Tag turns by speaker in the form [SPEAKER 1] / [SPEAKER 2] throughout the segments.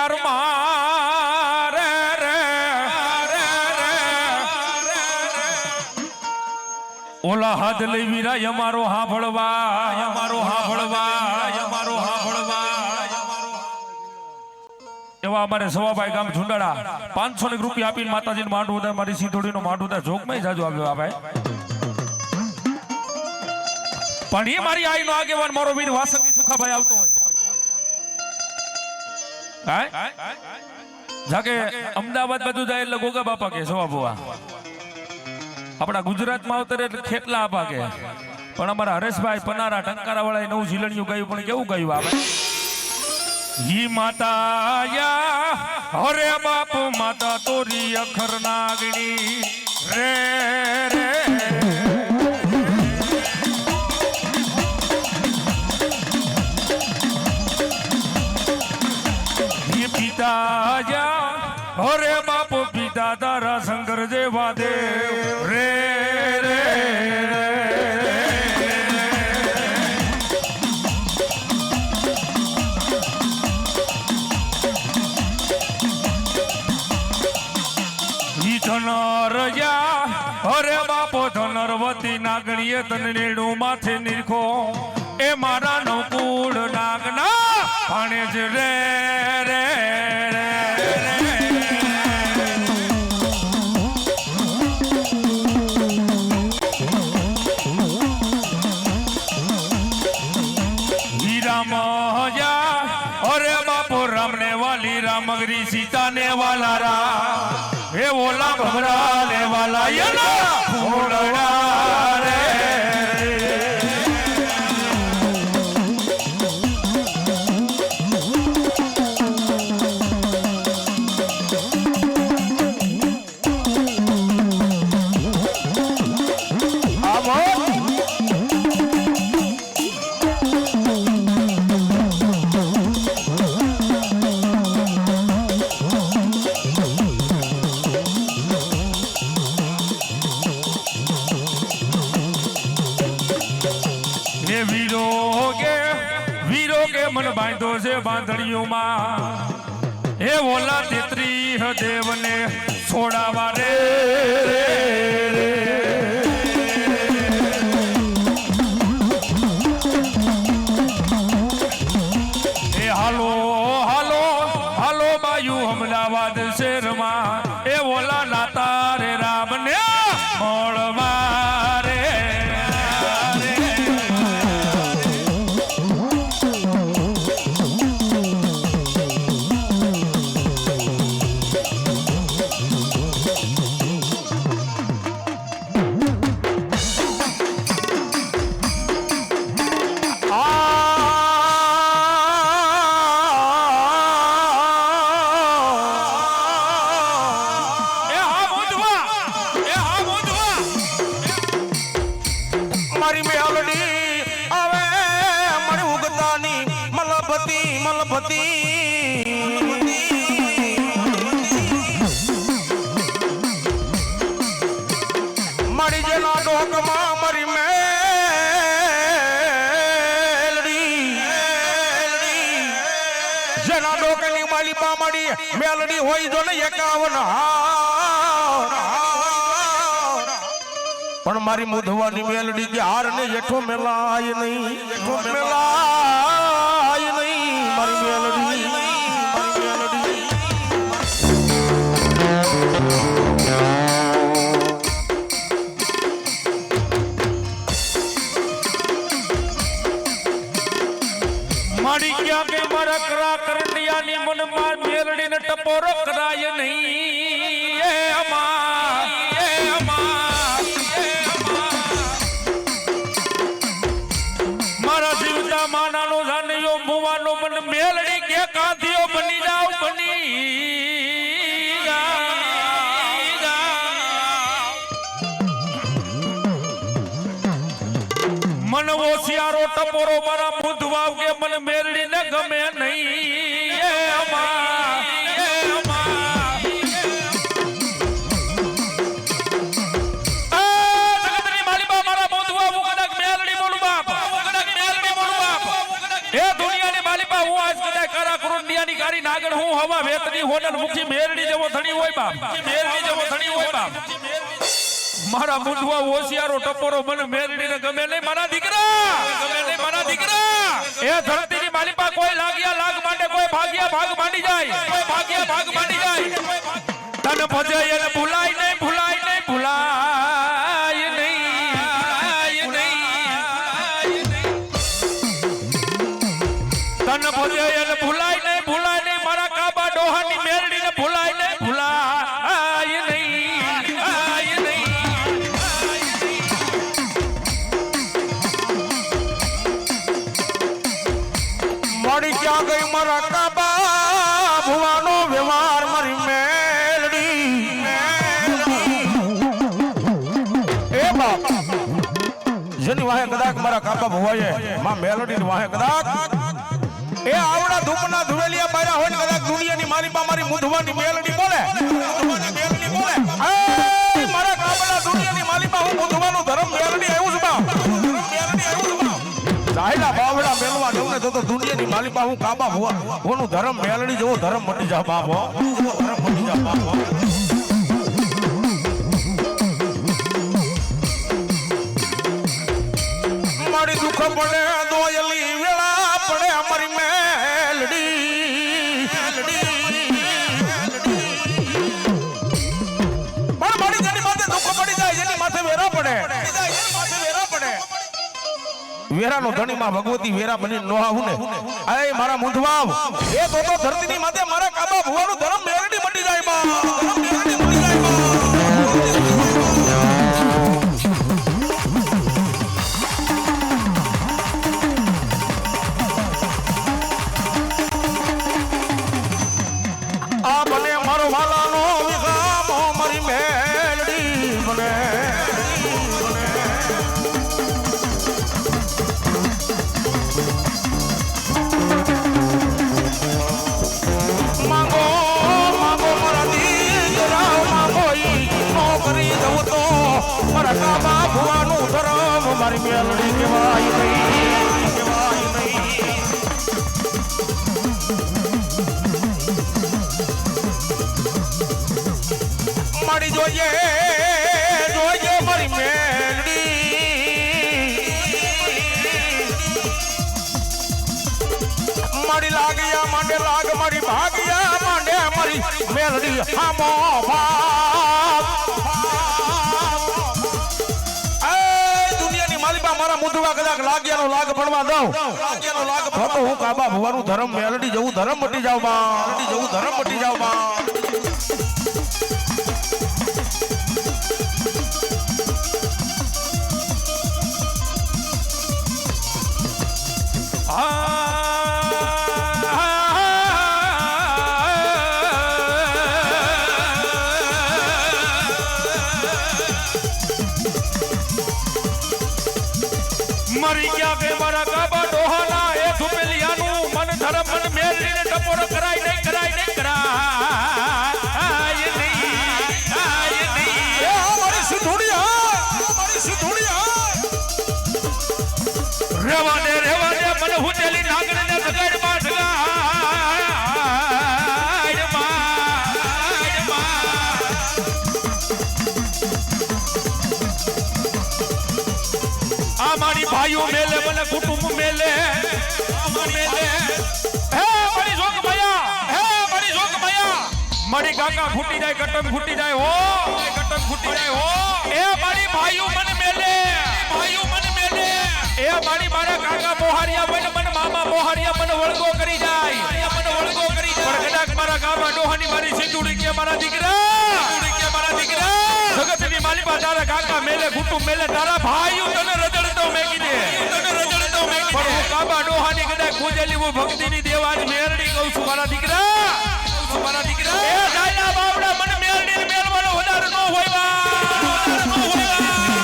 [SPEAKER 1] ત્યાર મારે રે ઓલા હાથ લઈ વીરા અમારો હાંભળવા અમારો હાંભળવા અમારો હાંભળવા એવા અમારે સવાભાઈ ગામ ઝુંડાળા. પાંચસો ને રૂપિયા આપીને માતાજીને માંડવું થાય, મારી સીધોડીનો માંડવું ઉદા જોગમાં જાજુ આવ્યો ભાઈ. પણ એ મારી આઈનો આગેવાન, મારો વીર વાસક સુખાભાઈ આવતો હોય? જાકે અમદાવાદ બધું જાય એટલે ગોગા બાપા કે સવા બુઆ આપણા ગુજરાતમાં અવતરે એટલે ખેટલા આપા કે. પણ અમારા હરેશભાઈ પનારા ટંકારા વાળા નવું ઝીલણિયું ગયું પણ કેવું આપણે આવે ઈ માતાયા હરે બાપુ માતા તોરી અખર નાગણી. રે રે. પિતાયા હરે બાપુ પિતા, તારા શંકર જેવા દેવ. રે રે રજા હરે બાપો ધનરવતી નાગણીએ તન નેડું માથે નીરખો. એ મારા નકુળ નાગના ભાણે જ રે. રામગરી સીતા ને વાલા રા હે ઓલા ભમરા ને વાલા. યલા. ફૂલડા. હે વીરો કે વીરો કે મન બાંધો છે બાંધણીઓમાં. એ ઓલા તેત્રી દેવને છોડાવા રે.
[SPEAKER 2] મેલડી હોય જો ને એકાવન હાર પણ મારી મુધવાની મેલડી કે હાર ને જેઠો મેલાય નહીં. જેઠો મેલાય નહીં. મારી મેલડી
[SPEAKER 1] ટપોરો કરાય નહીં એ અમા એ અમા એ અમા. મારા જીવતા માનાનો જાનયો મુવાનો મન મેલડી કે કાંધીઓ બની જાવ બની મન ઓશિયારો ટપોરો મારા મુધવાવ કે મન મેરડી ને ગમે નહીં માલિકા હું હવા વેતની હોનર મુખી મેરડી જેવો ધણી હોય બાપ. મેરડી જેવો ધણી હોય બાપ. મારા મુંડવા હોશિયારો ટપોરો મને મેરડીને ગમે નહીં. મારા દીકરા! ગમે નહીં મારા દીકરા! એ ધરતીની માલિપા કોઈ લાગ્યા, લાગ માટે કોઈ ભાગ્યા, ભાગ માંડી જાય. કોઈ ભાગ્યા, ભાગ માંડી જાય. તને ભજે એને ભૂલાય નહીં ભૂલાય નહીં ભૂલાય નહીં. તન ભજે એને ભૂલાય
[SPEAKER 2] દુનિયાની મારી પા મારી મુંધવાની મેલડી બોલે. ધર્મ મટી જા બાપો ધરમ મટી જા બાપ પડે દોયલી વેળા પડે અમારી મેલડી. માથે દુઃખ પડી જાય, જેની માથે વેરા પડે. વેરા વેરાનો ધણી માં ભગવતી વેરા બની નો આવું ને. અરે મારા મુંધવાવ એ તો તો ધરતીની માથે મારા કાબા ભુવાનું મારી મેલડી કહેવાય નહીં કહેવાય નહીં મારી જોઈએ જોઈએ મારી મેલડી. મારી લાગ્યા માંડે લાગ, મારી ભાગ્યા માંડે મારી મેલડી. હામો ભાગ મુંડવા કદાચ લાગ્યાનો લાગ ભણવા દઉં. લાગ્યાનો લાગ તો હું કાબા ભુવાનું ધર્મ મેલડી જવું ધર્મ મટી જાવ બા. જવું ધર્મ મટી જાવ બા.
[SPEAKER 1] ટપોરો કરાય નહીં કરાય નહીં કરાય નહીં આય નહીં.
[SPEAKER 2] એ મારી સિંધુડી હા મારી
[SPEAKER 1] રેવા દે રેવા દે મને હુતેલી નાગણીને જગાડમાં જગાડ આ મારી ભાઈઓ મેલે મને કુટુંબ મેલે મેલે. મારી કાકા ફૂટી જાય કટમ ફૂટી જાય, હો! કટમ ફૂટી જાય, હો! એ મારી ભાઈઓ મને મેલે! ભાઈઓ મને મેલે! એ મારી મારા કાકા મોહારિયા મને મને મામા મોહારિયા મને વળગો કરી જાય! મને વળગો કરી જાય! કદાચ મારા ગામમાં ડોહાની મારી સિંધુડી કે મારા દીકરા! કે મારા દીકરા! જગતની માલિકા તારા કાકા મેલે, કુટુંબ મેલે, તારા ભાઈઓ તને રજડતો મેકી દે! તને રજડતો મેકી પણ હું કાબા ડોહાની કદાચ પૂજેલી હું ભક્તિની દેવાજ મેરડી કહું છું, મારા દીકરા! મારા દીકરા. એ જાયના બાવડા મને વધારે ન હોય બા વધારે ન હોય
[SPEAKER 2] મળી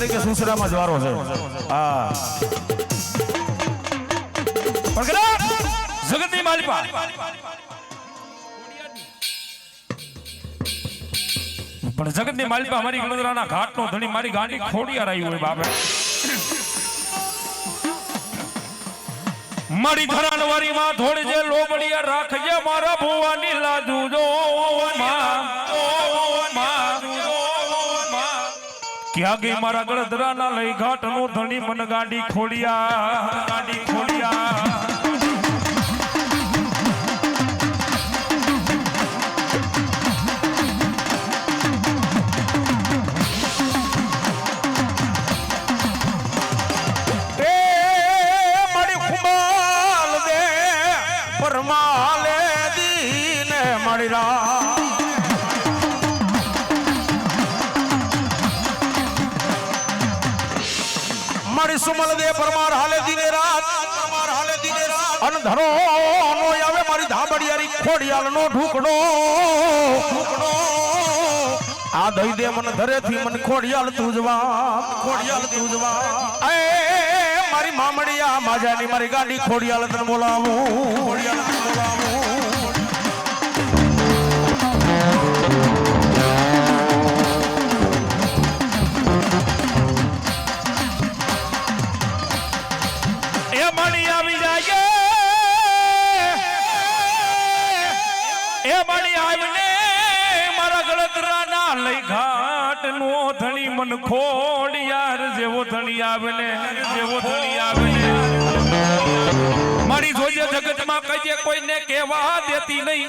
[SPEAKER 2] તારીખે સુસરામાં જવારો છે. હા.
[SPEAKER 1] જગતની માલિપા. પણ જગતની માલિપા અમારી ગણતરાના ઘાટનો ધણી, મારી ગાડી ખોડિયા આવી હોય બાપે. મારી ધરાનવારી માં થોડી જે લોબડિયા રાખજે, મારા ભુવાની લાજુ જો માં ક્યાં મારા મારા ગળદરાના લઈ ઘાટ નો ધણી મન ગાડી ખોડિયા
[SPEAKER 2] સુમલ દે પરમાર હાલે દીને રાત. પરમાર હાલે દીને રાત. અન ધરો નો આવે મારી ધાબડિયારી ખોડિયાલ નો ઢૂકડો ઢૂકડો આ દઈ દે મન ધરે થી મન ખોડિયાલ તુજવા. ખોડિયાલ તુજવા. એ મારી મામડિયા માજાની મારી ગાડી ખોડિયાલ તન બોલાવું. ખોડિયાલ બોલાવું.
[SPEAKER 1] નો ધણી મન ખોડિયાર, જેવો ધણી આવે ને જેવો ધણી આવે ને મારી જોજે જગતમાં કહીએ કોઈને કહેવા દેતી નહીં.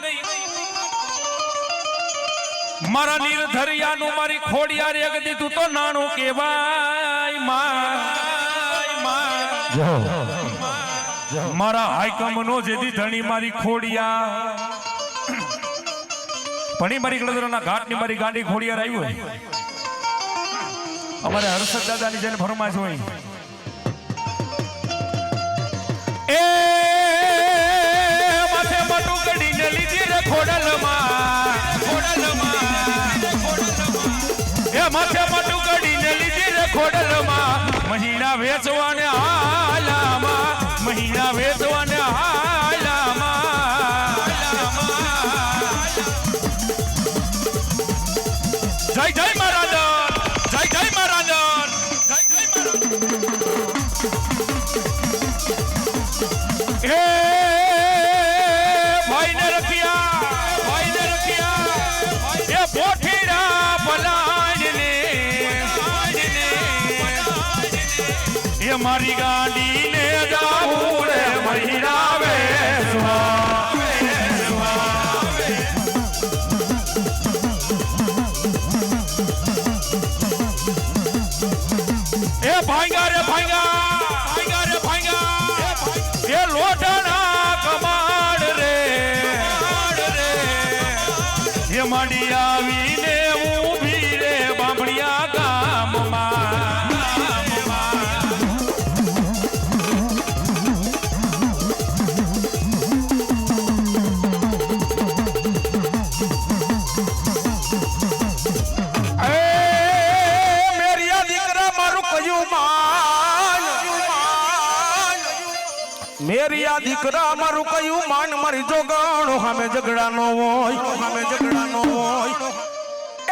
[SPEAKER 1] મારા નિર્ધરિયાનું મારી ખોડિયાર એક દીધું તો નાણું કેવાયમાં મારા હાઈકમ નો જેથી ધણી મારી ખોડિયા પણ મારી ગળદરાના ઘાટની મારી ગાડી ખોડિયાર આવ્યું અમારે હર્ષદ દાદાની જેને ફરમાશ હોય. એ માથે માટું કડીને લીધી રે ખોડલમાં. ખોડલમાં એ માથે માટું કડીને લીધી રે ખોડલમાં. મહિના વેચવાને હાલામાં એ ગાડી ગાડીને જાવું
[SPEAKER 2] મારું માન મેરિયા દીકરા મારું કયું માન? મારી જોગાણો સામે ઝઘડા નો હોય, સામે ઝઘડા નો હોય.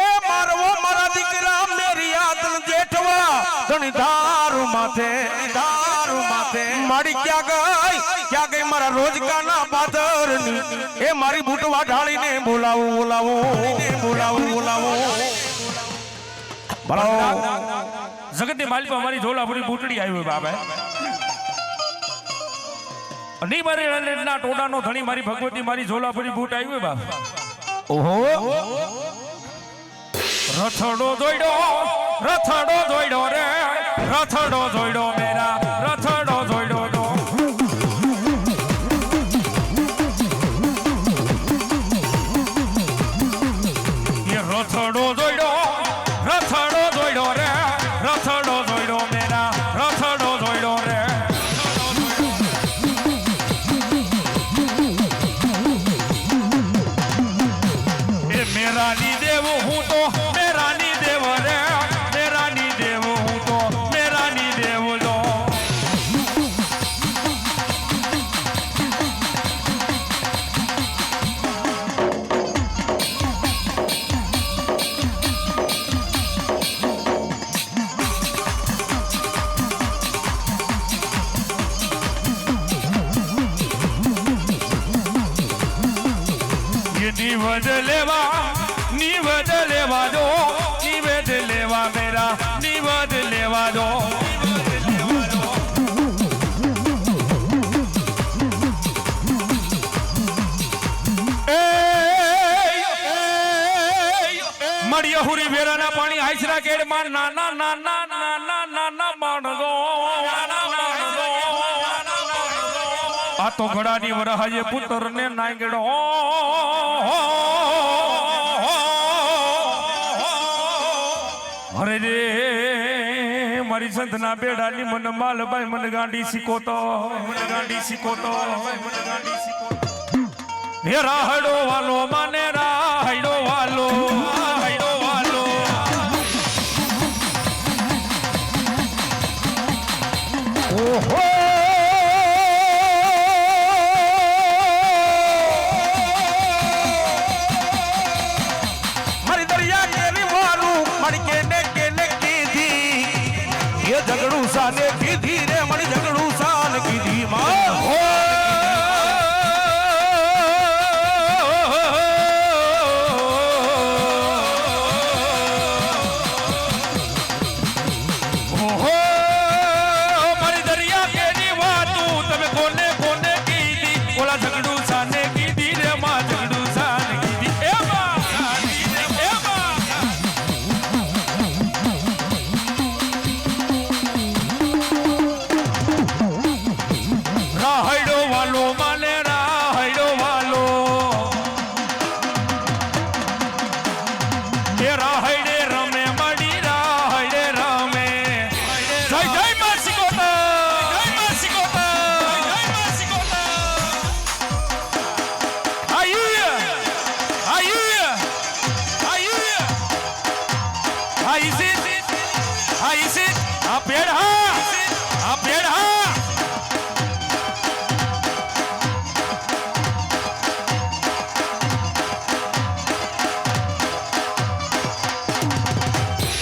[SPEAKER 2] એ મારવો મારા દીકરા મેરિયા તન જેઠવા. ધણી ધારું માથે ધારું માથે. મારી ક્યાં ગઈ? ક્યાં ગઈ મારા રોજગાના પાથરની એ મારી બૂટવા ઢાળીને બોલાવું બોલાવું બોલાવું બોલાવું. બોલાવો
[SPEAKER 1] જગતની માલિક અમારી ઝોલાપુરી બુટડી આવી બાબા નહીં મારી રણેટના ટોડાનો ધણી મારી ભગવતી મારી ઝોલાપુરી બૂટ આવી હોય બાપ.
[SPEAKER 2] ઓહો.
[SPEAKER 1] રથડો દોડ્યો રથડો દોડ્યો રે રથડો દોડ્યો મેરા. નિવદ લેવા નિવદ લેવા દો, નિવેદ લેવા મેરા, નિવદ લેવા દો. મળ્યો હુરી વેરાના પાણી આઈસરા કેડમાં નાના નાના નાના નાના માણસો આ તો ઘડાની વરહાજે પુત્ર ને નાંગડો. અરે રે, મારી સંતના બેડાની મન માલબાઈ મન ગાંડી શીખોતો, મન ગાંડી શીખોતો. મન ગાંડી શીખોતો હે રાહડો વાલો માને રાહડો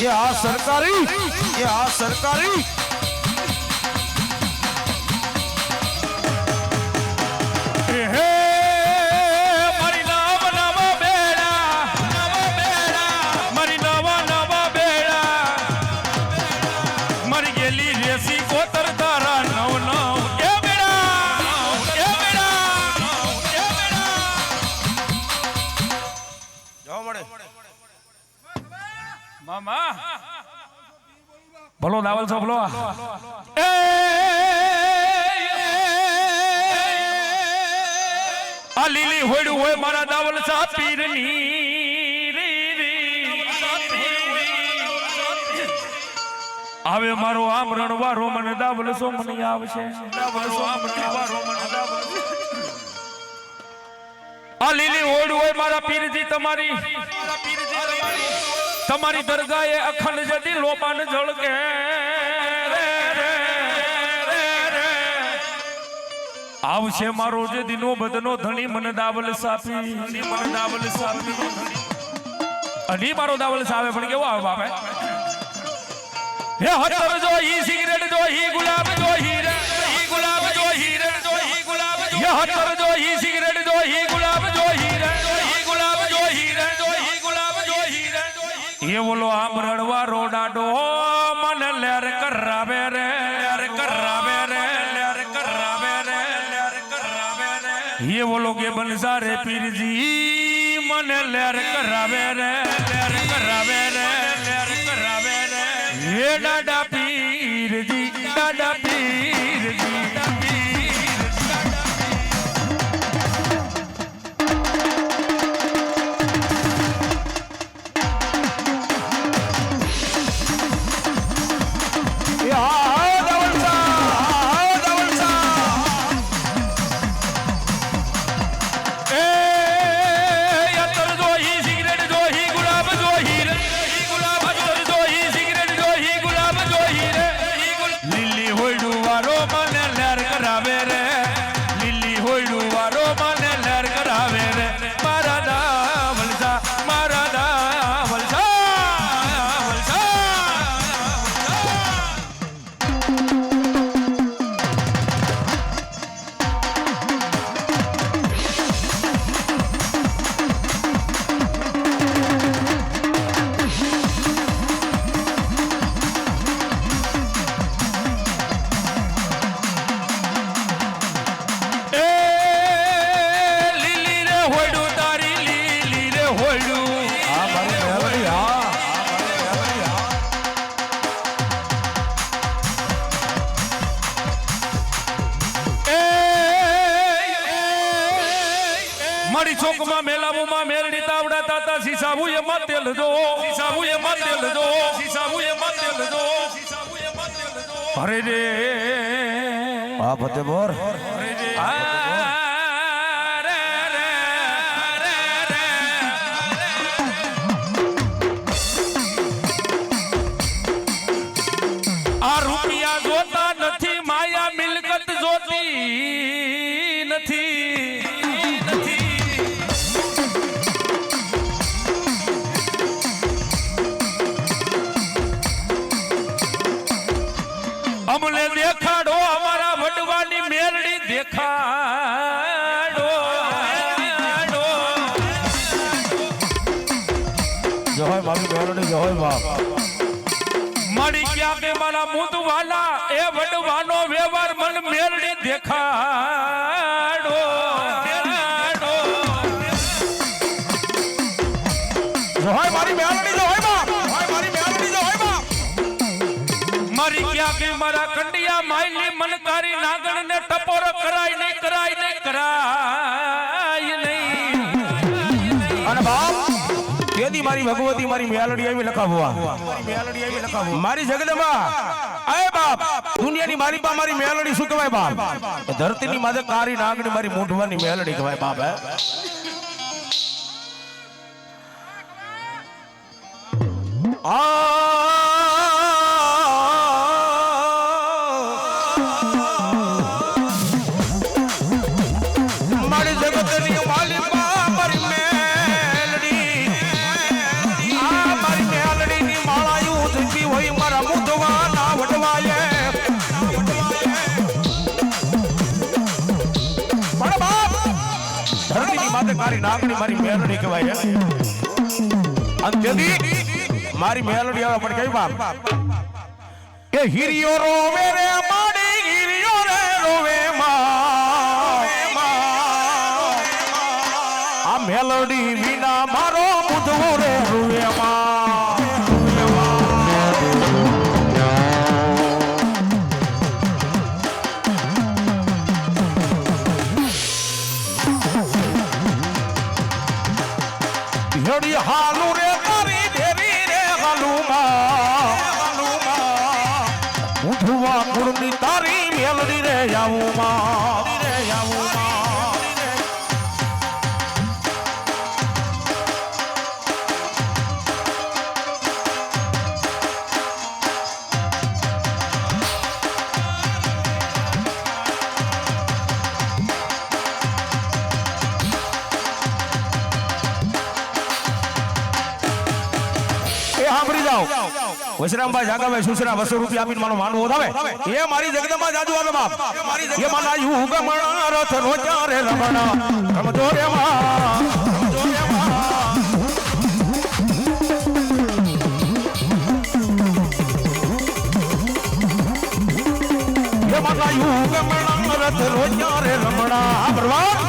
[SPEAKER 2] એ
[SPEAKER 1] આ
[SPEAKER 2] સરકારી એ આ સરકારી
[SPEAKER 1] ભલો દાવલ છો ભલો આ લીલી હોડ્યું હોય મારા દાવલ સા પીરની. આવે મારો આમ રણવારો મને દાવલ સો મને આવશે આ લીલી હોડ હોય મારા પીરજી તમારી તમારી દરગાહે અખંડ જતી લોબાન રે. આવશે મારો જે દિનો બદનો ધણી મને દાવલ સાપી. મને દાવલ સાપી. અઢી મારો દાવલ સાવે પણ કેવો આવે બાપે? હે હતર જો ઈ સિગરેટ જો ઈ ગુલાબ જો ઈ રે ઈ ગુલાબ જો રે જો ઈ ગુલાબ જો હતર જો ઈ એ બોલો આમ રડવા રોડાડો, મન લેર કરાવે રે, લેર કરાવે રે, લેર કરાવે રે, લેર કરાવે રે. એવલો કે બનસારે પીરજી, મન લેર કરાવે રે, લેર કરાવે રે, લેર કરાવે રે. હે ડાડા પીરજી મારી ચોકમાં મેલાવુમાં મેરડી તાવડા તાતા સીસાબુ એમાં તેલ દો સીસાબુ એમાં તેલ દો સીસાબુ એમાં તેલ દો અરે રે. આ
[SPEAKER 2] ફતેપુર મેલડી ગયા બાપ
[SPEAKER 1] મારી મુદવાલા એ વડવાનો વ્યવહાર મન મેરડી દેખાડો. દેખાડો.
[SPEAKER 2] હોય મારી મેલડી જય હોય બાપ. હોય મારી મેલડી જય હોય બાપ.
[SPEAKER 1] મારી ક્યાં કે મારા કંડિયા માઈલી મનકારી નાગણ ને ટપોર કરાય નહીં કરાય નહીં કરાય.
[SPEAKER 2] તેથી મારી, ભગવતી મારી મેલડી આવી લખાવવા મારી જગદંબા અય બાપ, દુનિયાની મારી પા મારી મેલડી શું કહેવાય બાપ? ધરતીની માથે કારી નાગણી મારી મૂંઢવાની મેલડી કહેવાય બાપ, હે? માથે મારી મેલડી કહેવાય તેથી મારી મેલડી આવે પણ કઈ બાપ. કે હિરિયો રોવે રે, માડી હિરિયો રે, રોવે માં. આ મેલડી વિના મારો મુધવો રે, રોવે માં. વસરામભાઈ જાગાભાઈ સુસરા બસો રૂપિયા આપીને મારો માનવો આવે એ મારી જગદમાં જાજુ આવે બાપ. એ મારા યુ ગમણા રથ નો ચારે રમણા. રમજો રે મા મારા યુ રથ નો ચારે રમણા. ભગવાન